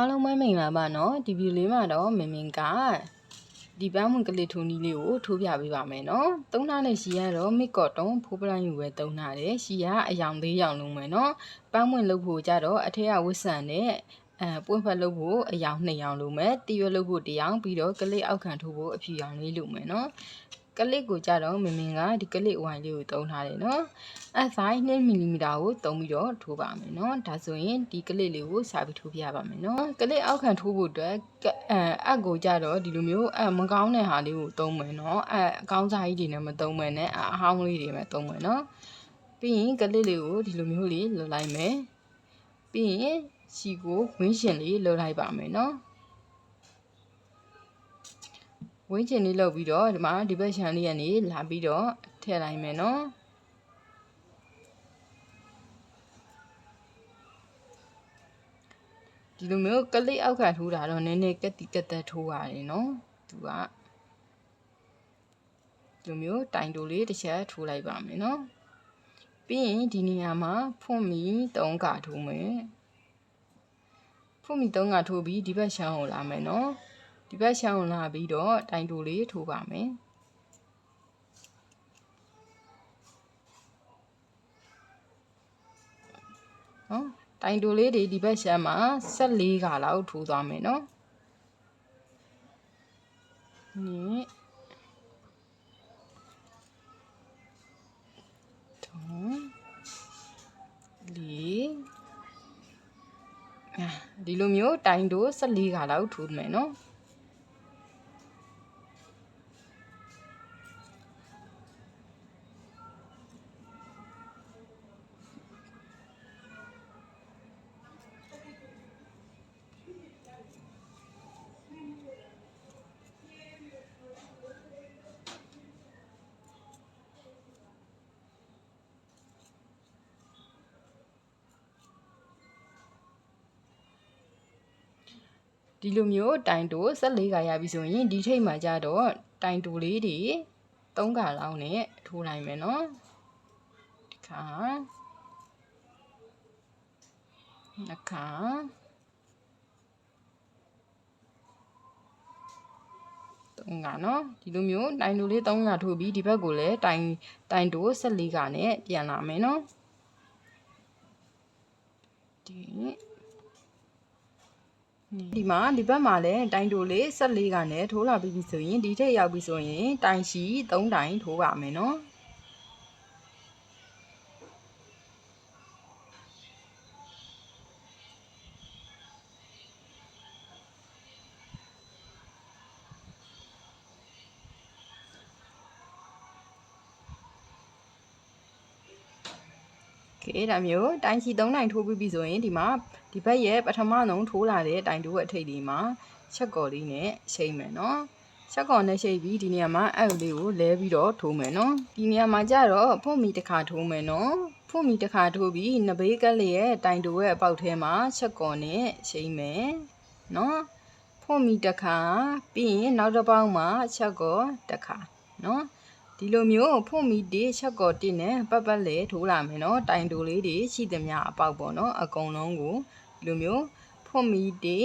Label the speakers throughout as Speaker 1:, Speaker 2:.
Speaker 1: အားလုံးပဲမင်္ဂလာပါနော်ဒီဗီဒီယိုလေးမှာတော့မင်မင်ကဒီပန်းဝင်ကလစ်ထိုးနီးလေးကိုထိုးပြပေးပါမယ်နော်သုံးထားတဲ့ရှီကတော့မစ်ကော့တုံဖိုးပလိုင်းယူပဲသုံးထားတယ်ရှီကအယောင်သေးရောင်လုံးမယ်နော်ပန်းဝင်လုပ်ဖို့ကြတော့အထက်ကဝစ်ဆန်နဲ့အဲပွင့်ဖက်လုပ်ဖို့အယောင်နှစ်ယောင်လုံးမယ်တီရွက်လုပ်ဖို့တစ်ယောင်ပြီးတော့ကလစ်အောက်ခံထိုးဖို့အဖြူရောင်လေးလုံးမယ်နော် ကလစ်ကိုကြတော့မင်မင်ကဒီကလစ်ဝိုင်လေးကိုသုံးထားတယ်နော်အဆိုင်2မီလီမီတာကိုသုံးပြီးတော့ထိုးပါမယ်နော်ဒါဆိုရင်ဒီကလစ်လေးကိုစာပြီးထိုးပြပါမယ်နော်ကလစ်အောက်ခံထိုးဖို့အတွက်ကအဲအက်ကိုကြတော့ဒီလိုမျိုးအမကောင်းတဲ့ဟာလေးကိုသုံးမယ်နော်အအကောင်းစားကြီးတွေနဲ့မသုံးမယ်နဲ့အအဟောင်းလေးတွေနဲ့သုံးမယ်နော်ပြီးရင်ကလစ်လေးကိုဒီလိုမျိုးလေးလွတ်လိုက်မယ်ပြီးရင်ရှီကိုဝင်းရှင်လေးလွတ်လိုက်ပါမယ်နော် ဝင်းချင်လေးလုပ်ပြီးတော့ဒီမှာဒီဘက်ရှန်လေးကနေလာပြီးတော့ထည့်လိုက်မယ်နော်ဒီလိုမျိုးကလိအောက်ခံထိုးတာတော့နည်းနည်းကက်တီကက်တက်ထိုးရတယ်နော်သူကဒီလိုမျိုးတိုင်တိုလေးတစ်ချက်ထိုးလိုက်ပါမယ်နော်ပြီးရင်ဒီနေရာမှာဖွင့်မီ3ကထိုးမယ်ဖွင့်မီ3ကထိုးပြီးဒီဘက်ရှမ်းကိုလာမယ်နော် ဒီဘက်ရှမ်းကိုလာပြီးတော့တိုင်တိုလေးထိုးပါမယ်နော်တိုင်တိုလေးတွေဒီဘက်ရှမ်းမှာ14ကလောက်ထိုးသွားမယ်နော်นี่ထုံးလီအာဒီလိုမျိုးတိုင်တို14ကလောက်ထိုးမယ်နော် ဒီလိုမျိုးတိုင်တို14ကရပြီဆိုရင်ဒီထိတ်မှာကြတော့တိုင်တိုလေးတွေ3ကလောက်နဲ့ထိုးနိုင်မယ်နော်ဒီခါနှစ်ခါသုံးကနော်ဒီလိုမျိုးတိုင်တိုလေး3ကထိုးပြီးဒီဘက်ကိုလည်းတိုင်တိုင်တို14ကနဲ့ပြန်လာမယ်နော်ဒီ ဒီမှာဒီဘက်မှာလည်းတိုင်တိုလေး14ကနဲ့ထိုးလာပြီးပြီဆိုရင်ဒီထက်ရောက်ပြီဆိုရင်တိုင်ရှိ3တိုင်ထိုးပါမယ်နော် ဒါမျိုးတိုင်ချီ3တိုင်ထိုးပြီးပြီဆိုရင်ဒီမှာဒီဘက်ရဲ့ပထမဆုံးထိုးလာတဲ့တိုင်တိုးရဲ့အထိပ်လေးမှာချက်ကော်လေးနဲ့ရှိမ့်မယ်နော်ချက်ကော်နဲ့ရှိပြီးဒီနေရာမှာအပ်လေးကိုလဲပြီးတော့ထိုးမယ်နော်ဒီနေရာမှာကျတော့ဖုတ်မီတစ်ခါထိုးမယ်နော်ဖုတ်မီတစ်ခါထိုးပြီးနဘေးကလေးရဲ့တိုင်တိုးရဲ့အပေါက်ထဲမှာချက်ကော်နဲ့ရှိမ့်မယ်နော်ဖုတ်မီတစ်ခါပြီးရင်နောက်တစ်ပေါက်မှာချက်ကော်တစ်ခါနော် ဒီလိုမျိုးဖုန်မီတေချက်ကော်တစ်နဲ့ပတ်ပတ်လေထိုးလာမယ်နော်တိုင်တိုလေးတွေရှိသမျှအပေါက်ပေါ့နော်အကုန်လုံးကိုဒီလိုမျိုးဖုန်မီတေ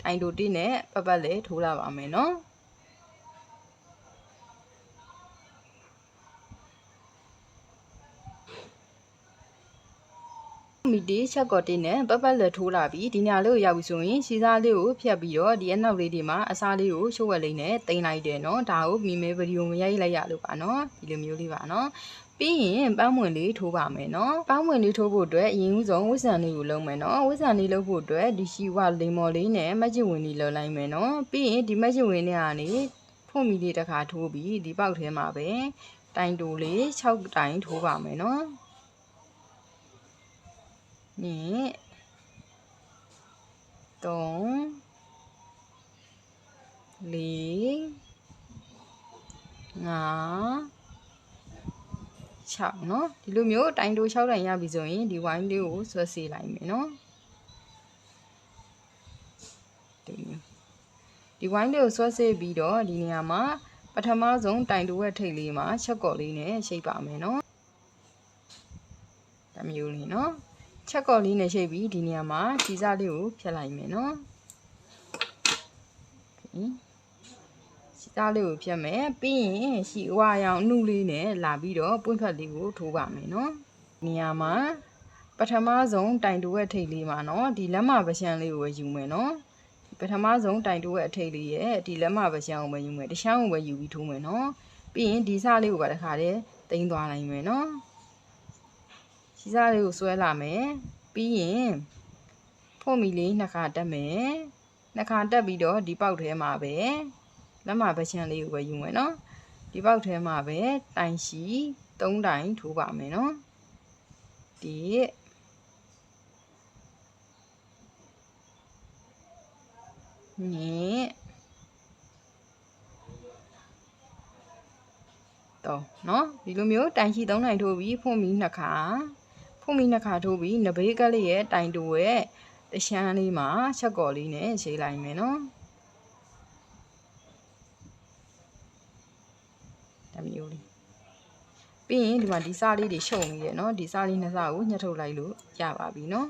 Speaker 1: တိုင်တိုတစ်နဲ့ပတ်ပတ်လေထိုးလာပါမယ်နော် မီတီချက်ကော်တင်နဲ့ပတ်ပတ်လက်ထိုးလာပြီးဒီညာလေးကိုရောက်ပြီဆိုရင်ရှီစားလေးကိုဖြတ်ပြီးတော့ဒီအနောက်လေးတွေမှာအစားလေးကိုရှိုးဝက်လေးနဲ့တင်လိုက်တယ်နော်ဒါကိုမီမဲဗီဒီယိုမရိုက်လိုက်ရလို့ပါနော်ဒီလိုမျိုးလေးပါနော်ပြီးရင်ပန်းမွင်လေးထိုးပါမယ်နော်ပန်းမွင်လေးထိုးဖို့အတွက်အရင်ဦးဆုံးဝစ်ဆန်လေးကိုလုံးမယ်နော်ဝစ်ဆန်လေးလုပ်ဖို့အတွက်ဒီရှီဝလိမ္မော်လေးနဲ့မက်ဂျစ်ဝင်လေးလုပ်လိုက်မယ်နော်ပြီးရင်ဒီမက်ဂျစ်ဝင်လေးကနေဖုန်မီလေးတစ်ခါထိုးပြီးဒီပေါက်ထဲမှာပဲတိုင်တိုလေး6တိုင်ထိုးပါမယ်နော် နဲ့3 4 5 6เนาะဒီလိုမျိုးတိုင်တို6တိုင်ရပြီဆိုရင်ဒီဝိုင်းလေးကိုဆွဲစေးလိုက်မယ်เนาะဒီမျိုးဒီဝိုင်းလေးကိုဆွဲစေးပြီးတော့ဒီနေရာမှာပထမဆုံးတိုင်တိုရဲ့ထိတ်လေးမှာချက်ကော်လေးနဲ့ရှိတ်ပါမယ်เนาะဒါမျိုးလေးเนาะ ချက်ကော့လေးနဲ့ရှိပ်ပြီးဒီနေရာမှာခြေစလေးကိုဖြတ်လိုက်မယ်နော်ခြေစလေးကိုဖြတ်မယ်ပြီးရင်ရှီဝါရောင်နှုလေးနဲ့လာပြီးတော့ပွင့်ဖက်လေးကိုထိုးပါမယ်နော်နေရာမှာပထမဆုံးတိုင်တူရဲ့ထိတ်လေးမှာနော်ဒီလက်မပရှံလေးကိုပဲယူမယ်နော်ပထမဆုံးတိုင်တိုးရဲ့အထိတ်လေးရဲ့ဒီလက်မပရှံကိုပဲယူမယ်တရှမ်းကိုပဲယူပြီးထိုးမယ်နော်ပြီးရင်ဒီစလေးကိုပါတခါတည်းတင်းသွားနိုင်မယ်နော် စီစားလေးကိုဆွဲလာမယ်ပြီးရင်ဖို့မီလေးနှစ်ခါတက်မယ်နှစ်ခါတက်ပြီးတော့ဒီပေါက်ထဲမှာပဲလက်မပရှံလေးကိုပဲယူမယ်နော်ဒီပေါက်ထဲမှာပဲတိုင်ရှိ၃တိုင်ထိုးပါမယ်နော်ဒီညတော့နော်ဒီလိုမျိုးတိုင်ရှိ၃တိုင်ထိုးပြီးဖွင့်ပြီးနှစ်ခါ ဖွင့်ပြီးနှစ်ခါထိုးပြီးနဘေးကလေးရဲ့တိုင်တိုရဲ့တရှမ်းလေးမှာချက်ကော်လေးနဲ့ရှင်းလိုက်မယ်နော်ဒါမျိုးလေးပြီးရင်ဒီမှာဒီစားလေးတွေရှုံနေတယ်နော်ဒီစားလေးနှစ်စားကိုညှက်ထုတ်လိုက်လို့ရပါပြီနော်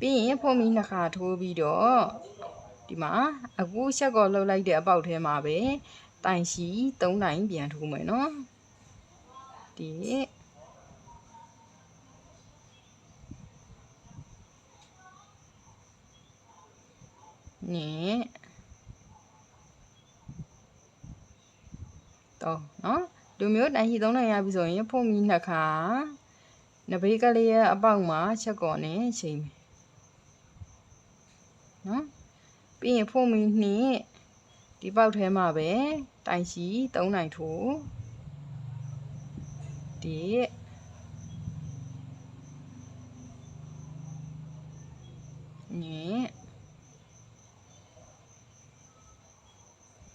Speaker 1: ပြီးရင်ဖုံးမီနှစ်ခါထိုးပြီးတော့ဒီမှာအခုချက်ကော်လှုပ်လိုက်တဲ့အပေါက်ထဲမှာပဲတိုင်ရှိ၃တိုင်ပြန်ထိုးမယ်နော် ဒီနဲ့တော့နော်လူမျိုးတိုင်ရှိသုံးနိုင်ရပြီဆိုရင်ဖုံးမီနှစ်ခါနဘေးကလေးရဲ့အပေါက်မှာချက်ကော်နဲ့ချိန်မယ်နော်ပြီးရင်ဖုံးမီနှစ်ဒီပေါက်ထဲမှာပဲတိုင်ရှိသုံးနိုင်ထိုး ဒီည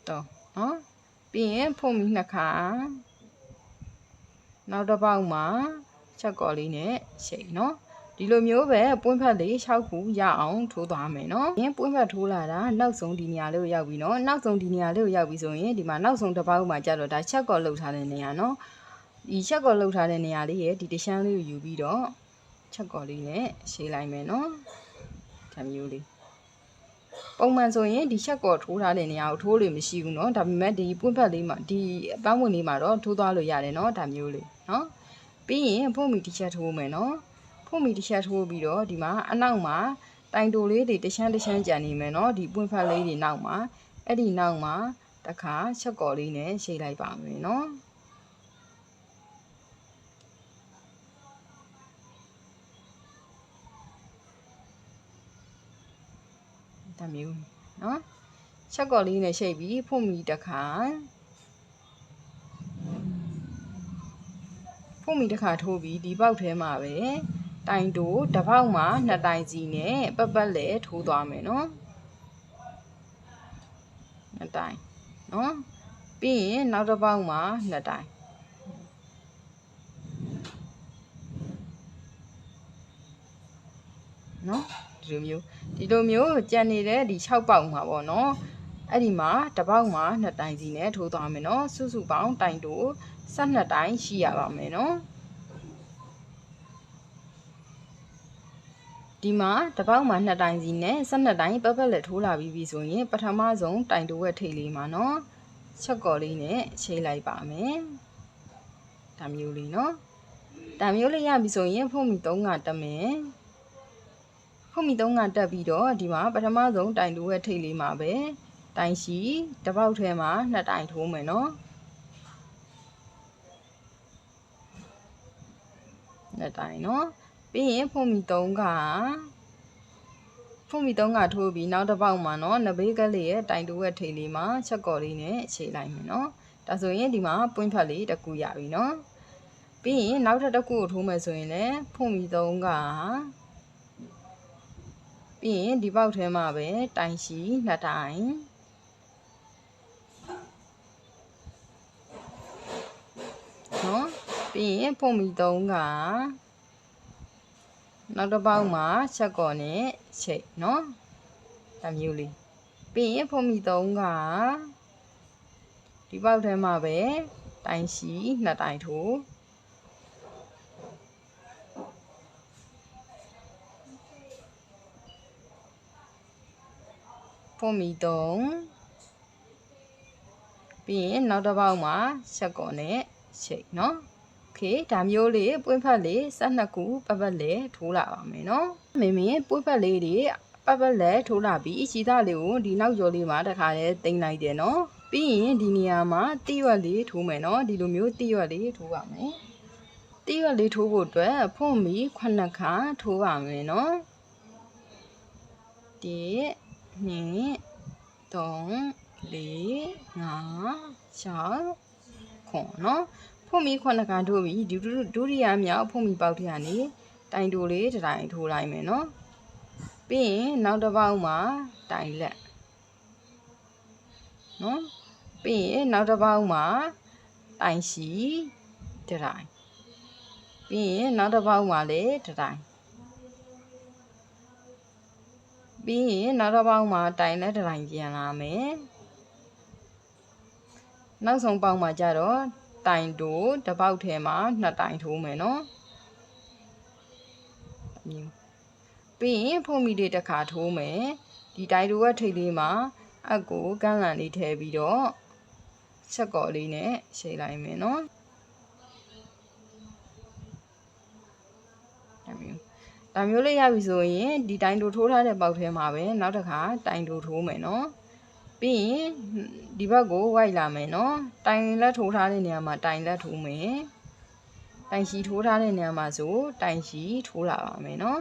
Speaker 1: တော့နော်ပြီးရင်ဖုံမီနှစ်ခါနောက်တစ်ပေါက်မှာချက်ကော်လေးနဲ့ချိန်နော်ဒီလိုမျိုးပဲပွင့်ဖက်လေး6ခုရအောင်ထိုးသွားမယ်နော်။ရင်ပွင့်ဖက်ထိုးလာတာနောက်ဆုံးဒီနေရာလေးကိုရောက်ပြီနော်။နောက်ဆုံးဒီနေရာလေးကိုရောက်ပြီဆိုရင်ဒီမှာနောက်ဆုံးတစ်ပေါက်မှာကျတော့ဒါချက်ကော်လှုပ်ထားတဲ့နေရာနော်။ ဒီချက်ကော်လှုပ်ထားတဲ့နေရာလေးရဲ့ဒီတရှမ်းလေးကိုယူပြီးတော့ချက်ကော်လေးနဲ့ရှင်းလိုက်မယ်နော်။ဒါမျိုးလေးပုံမှန်ဆိုရင်ဒီချက်ကော်ထိုးထားတဲ့နေရာကိုထိုးလို့မရှိဘူးเนาะဒါပေမဲ့ဒီပွင့်ဖက်လေးမှာဒီအပန်းဝင်လေးမှာတော့ထိုးသွားလို့ရတယ်เนาะဒါမျိုးလေးเนาะပြီးရင်ဖုံးမီတစ်ချက်ထိုးမယ်เนาะဖုံးမီတစ်ချက်ထိုးပြီးတော့ဒီမှာအနောက်မှာတိုင်တိုလေးတွေတချမ်းတချမ်းကြံနေမယ်เนาะဒီပွင့်ဖက်လေးတွေနောက်မှာအဲ့ဒီနောက်မှာတခါချက်ကော်လေးနဲ့ရှိတ်လိုက်ပါမယ်เนาะ ဒါမျိုးနော်ချက်ကော်လေးနဲ့ရှိတ်ပြီးဖုံမီတစ်ခါဖုံမီတစ်ခါထိုးပြီးဒီပေါက်ထဲမှာပဲတိုင်တိုတစ်ပေါက်မှာနှစ်တိုင်စီနဲ့ပတ်ပတ်လဲထိုးသွားမယ်နော်နှစ်တိုင်နော်ပြီးရင်နောက်တစ်ပေါက်မှာနှစ်တိုင်နော်ဒီလိုမျိုး ဒီလိုမျိုးကြံနေတဲ့ဒီ6ပေါက်မှာပေါ့နော်အဲ့ဒီမှာတစ်ပေါက်မှာ2တိုင်စီနဲ့ထိုးသွားမယ်နော်စုစုပေါင်းတိုင်တို12တိုင်ရှိရပါမယ်နော်ဒီမှာတစ်ပေါက်မှာ2တိုင်စီနဲ့12တိုင်ပတ်ပတ်လက်ထိုးလာပြီးပြီဆိုရင် ပထမဆုံးတိုင်တိုဝက်ထိတ်လေးမှာနော်ချက်ကော်လေးနဲ့ချိန်လိုက်ပါမယ်ဒါမျိုးလေးနော်ဒါမျိုးလေးရပြီဆိုရင်ဖုံးမီ3ကတက်မယ် ခုမီသုံးကတက်ပြီးတော့ဒီမှာပထမဆုံးတိုင်တိုးရဲ့ထိတ်လေးမှာပဲတိုင်ရှိတပေါက်ထဲမှာနှစ်တိုင်ထိုးမယ်နော်နှစ်တိုင်နော်ပြီးရင်ဖုံမီသုံးကဖုံမီသုံးကထိုးပြီးနောက်တစ်ပေါက်မှာနော်နဘေးကလေးရဲ့တိုင်တိုးရဲ့ထိတ်လေးမှာချက်ကော်လေးနဲ့ခြေလိုက်မယ်နော်ဒါဆိုရင်ဒီမှာပွင့်ဖက်လေးတစ်ခုရပြီနော်ပြီးရင်နောက်ထပ်တစ်ခုကိုထိုးမယ်ဆိုရင်လည်းဖုံမီသုံးက ပြီးရင်ဒီပေါက်ထဲမှာပဲတိုင်ရှိနှစ်တိုင်နော်ပြီးရင်ဖုံမီသုံးကနောက်တစ်ပေါက်မှာချက်ကော်နဲ့ချိတ်နော်ဒါမျိုးလေးပြီးရင်ဖုံမီသုံးကဒီပေါက်ထဲမှာပဲတိုင်ရှိနှစ်တိုင်ထိုး ဖွင့်ပြီး3ပြီးရင်နောက်တစ်ပေါက်မှာချက်ကော်နဲ့ရှိတ်เนาะโอเคဒါမျိုးလေးပွင့်ဖက်လေး12ခုပတ်ပတ်လေးထိုးလာပါမယ်เนาะမင်းမင်းပွင့်ဖက်လေးတွေပတ်ပတ်လေးထိုးလာပြီးခြေသားလေးကိုဒီနောက်ကျော်လေးမှာတစ်ခါလေးတင်လိုက်တယ်เนาะပြီးရင်ဒီနေရာမှာတိရွက်လေးထိုးမယ်เนาะဒီလိုမျိုးတိရွက်လေးထိုးပါမယ်တိရွက်လေးထိုးဖို့အတွက်ဖွင့်ပြီး9ခါထိုးပါမယ်เนาะ1 2 3 4 5 6ခွန်နော်ဖုန်မီခုနှစ်ကန်ထိုးပြီးဒီဒုတိယမြောက်ဖုန်မီပေါက်ထရနေတိုင်တိုလေးတစ်တိုင်ထိုးလိုက်မယ်နော်ပြီးရင်နောက်တစ်ပေါက်မှာတိုင်လက်နော်ပြီးရင်နောက်တစ်ပေါက်မှာတိုင်ရှိတစ်တိုင်ပြီးရင်နောက်တစ်ပေါက်မှာလည်းတစ်တိုင် ပြီးရင်နောက်တစ်ပေါက်မှာတိုင်လက်တစ်တိုင်ပြန်လာမယ်နောက်ဆုံးပေါက်မှာကြတော့တိုင်တိုတစ်ပေါက်ထဲမှာနှစ်တိုင်ထိုးမယ်နော်မျိုးပြီးရင်ဖုံမီလေးတစ်ခါထိုးမယ်ဒီတိုင်တိုကထိတ်လေးမှာအက်ကိုကန်းလန်လေးထည့်ပြီးတော့ချက်ကော်လေးနဲ့ရှိလိုက်မယ်နော်ဒါမျိုး ဒါမျိုးလေးရပြီဆိုရင်ဒီတိုင်တိုထိုးထားတဲ့ပေါက်ထဲမှာပဲနောက်တစ်ခါတိုင်တိုထိုးမယ်နော်ပြီးရင်ဒီဘက်ကိုဝိုက်လာမယ်နော်တိုင်လက်ထိုးထားတဲ့နေရာမှာတိုင်လက်ထိုးမယ်တိုင်ရှိထိုးထားတဲ့နေရာမှာဆိုတိုင်ရှိထိုးလာပါမယ်နော်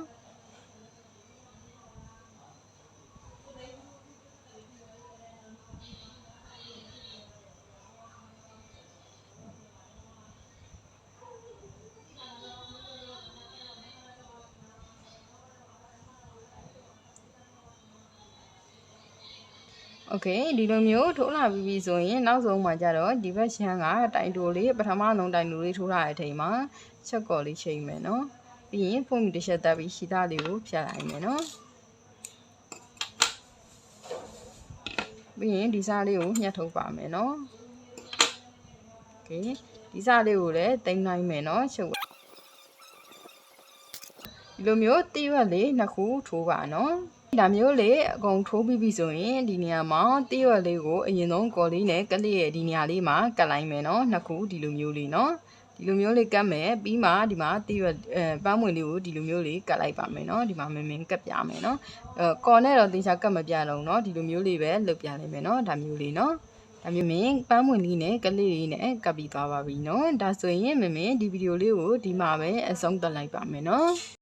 Speaker 1: โอเคဒီလိုမျိုးထိုးလာပြီးပြီဆိုရင်နောက်ဆုံးမှာကြတော့ဒီဘက်ရှမ်းကတိုင်တိုလေးပထမဆုံးတိုင်တိုလေးထိုးလာတဲ့အချိန်မှာချက်ကော်လေးချိန်မယ်နော်ပြီးရင်ဖုန်းမီတစ်ချက်တက်ပြီးရှီသားလေးကိုဖြတ်လိုက်မယ်နော်ပြီးရင်ဒီစားလေးကိုညှက်ထုတ်ပါမယ်နော်โอเคဒီစားလေးကိုလည်းတင်နိုင်မယ်နော်ချုပ်ဒီလိုမျိုးတိရွက်လေးနှစ်ခုထိုးပါနော် ဒါမျိုးလေအကုန်ထိုးပြီးပြီဆိုရင်ဒီနေရာမှာတိရွက်လေးကိုအရင်ဆုံးကော်လေးနဲ့ကလေးရဲ့ဒီနေရာလေးမှာကတ်လိုက်မယ်နော်နှစ်ခုဒီလိုမျိုးလေးနော်ဒီလိုမျိုးလေးကတ်မယ်ပြီးမှဒီမှာတိရွက်အဲပန်းမွင်လေးကိုဒီလိုမျိုးလေးကတ်လိုက်ပါမယ်နော်ဒီမှာမင်းမင်းကတ်ပြမယ်နော်အဲကော်နဲ့တော့တင်ချာကတ်မပြတော့နော်ဒီလိုမျိုးလေးပဲလုပ်ပြလိုက်မယ်နော်ဒါမျိုးလေးနော်ဒါမျိုးမင်းပန်းမွင်လေးနဲ့ကလေးလေးနဲ့ကပ်ပြီးသွားပါပြီနော်ဒါဆိုရင်မင်းမင်းဒီဗီဒီယိုလေးကိုဒီမှာပဲအဆုံးသတ်လိုက်ပါမယ်နော်